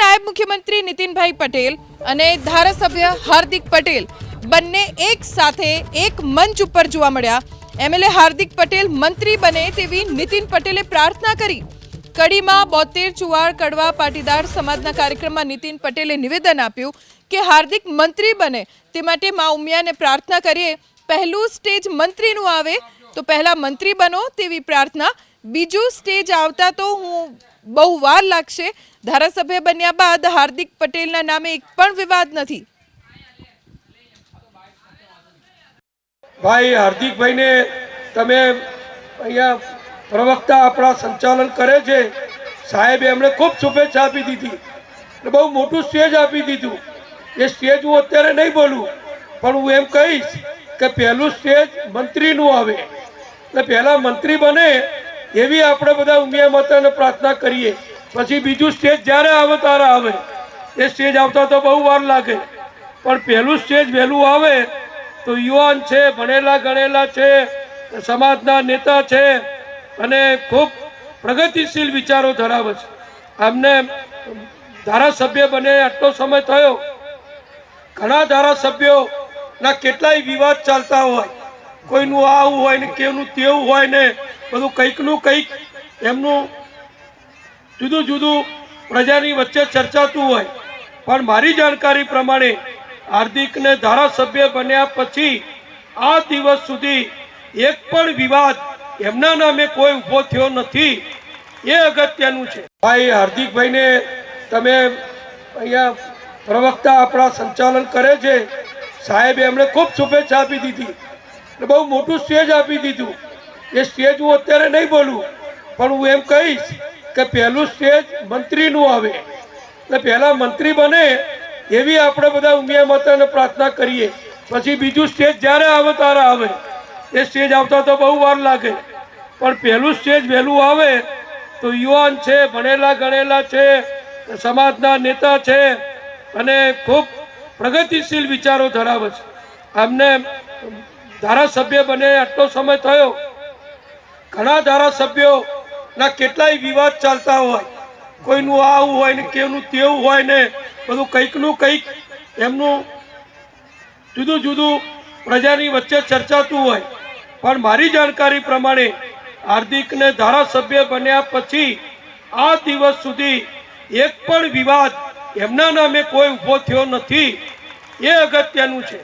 નાયબ મુખ્યમંત્રી નીતિનભાઈ પટેલ અને ધારાસભ્ય હાર્દિક પટેલ બંને એક સાથે એક મંચ ઉપર જોવા મળ્યા. એમએલએ હાર્દિક પટેલ મંત્રી બને તેવી નીતિન પટેલે પ્રાર્થના કરી. કડીમાં બોતેર ચુવાડ કડવા પાટીદાર સમાજના કાર્યક્રમમાં નીતિન પટેલે નિવેદન આપ્યું કે હાર્દિક મંત્રી બને તે માટે મા ઉમિયાને પ્રાર્થના કરીએ. પહેલું સ્ટેજ મંત્રીનું આવે તો પહેલાં મંત્રી બનો તેવી પ્રાર્થના. બીજું સ્ટેજ આવતા તો હું બહુ વાર લાગશે. ધારાસભ્ય બન્યા બાદ હાર્દિક પટેલના નામે એક પણ વિવાદ નથી. ભાઈ, હાર્દિકભાઈને તમે અહીંયા પ્રવક્તા આપણા સંચાલન કરે છે. સાહેબ એમણે ખૂબ શુભેચ્છા આપી દીધી. એટલે બહુ મોટું સ્ટેજ આપી દીધું. એ સ્ટેજ હું અત્યારે નહીં બોલું, પણ હું એમ કહીશ કે પહેલું સ્ટેજ મંત્રીનું આવે. એટલે પહેલા મંત્રી બને એવી આપણે બધા ઉમિયા માતાને પ્રાર્થના કરીએ. પછી બીજું સ્ટેજ જ્યારે આવે ત્યારે આવે, એ સ્ટેજ આવતા તો બહુ વાર લાગે. પણ પહેલું સ્ટેજ વહેલું આવે તો યુવાન છે, ભણેલા ગણેલા છે, સમાજના નેતા છે અને ખૂબ પ્રગતિશીલ વિચારો ધરાવે છે. આમને ધારાસભ્ય બને આટલો સમય થયો. ઘણા ધારાસભ્યોના કેટલાય વિવાદ ચાલતા હોય. કોઈનું આવું હોય ને કેવું તેવું હોય ને બધું કંઈકનું કંઈક એમનું જુદું જુદું પ્રજાની વચ્ચે ચર્ચાતું હોય. પણ મારી જાણકારી પ્રમાણે હાર્દિકને ધારાસભ્ય બન્યા પછી આ દિવસ સુધી એક પણ વિવાદ એમના નામે કોઈ ઊભો થયો નથી. એ અગત્યનું છે. ભાઈ, હાર્દિકભાઈને તમે અહીંયા પ્રવક્તા આપણા સંચાલન કરે છે. સાહેબે એમણે ખૂબ શુભેચ્છા આપી દીધી. બહુ મોટું સ્ટેજ આપી દીધું. એ સ્ટેજ હું અત્યારે નહીં બોલું, પણ હું એમ કહીશ કે પહેલું સ્ટેજ મંત્રીનું આવે. એટલે પહેલાં મંત્રી બને, એવી આપણે બધા ઉમિયા માતાને પ્રાર્થના કરીએ. પછી બીજું સ્ટેજ જ્યારે આવે ત્યારે આવે. એ સ્ટેજ આવતા તો બહુ વાર લાગે. પણ પહેલું સ્ટેજ વહેલું આવે તો યુવાન છે, ભણેલા ગણેલા છે, સમાજના નેતા છે અને ખૂબ પ્રગતિશીલ વિચારો ધરાવે છે. આમને ધારાસભ્ય બને, આટલો સમય થયો ઘણા ધારાસભ્યોના કેટલાય વિવાદ ચાલતા હોય. કોઈનું આવું હોય ને કેવું તેવું હોય ને બધું કંઈકનું કંઈક એમનું જુદું જુદું પ્રજાની વચ્ચે ચર્ચાતું હોય. પણ મારી જાણકારી પ્રમાણે હાર્દિકને ધારાસભ્ય બન્યા પછી આ દિવસ સુધી એક પણ વિવાદ એમના નામે કોઈ ઊભો થયો નથી. એ અગત્યનું છે.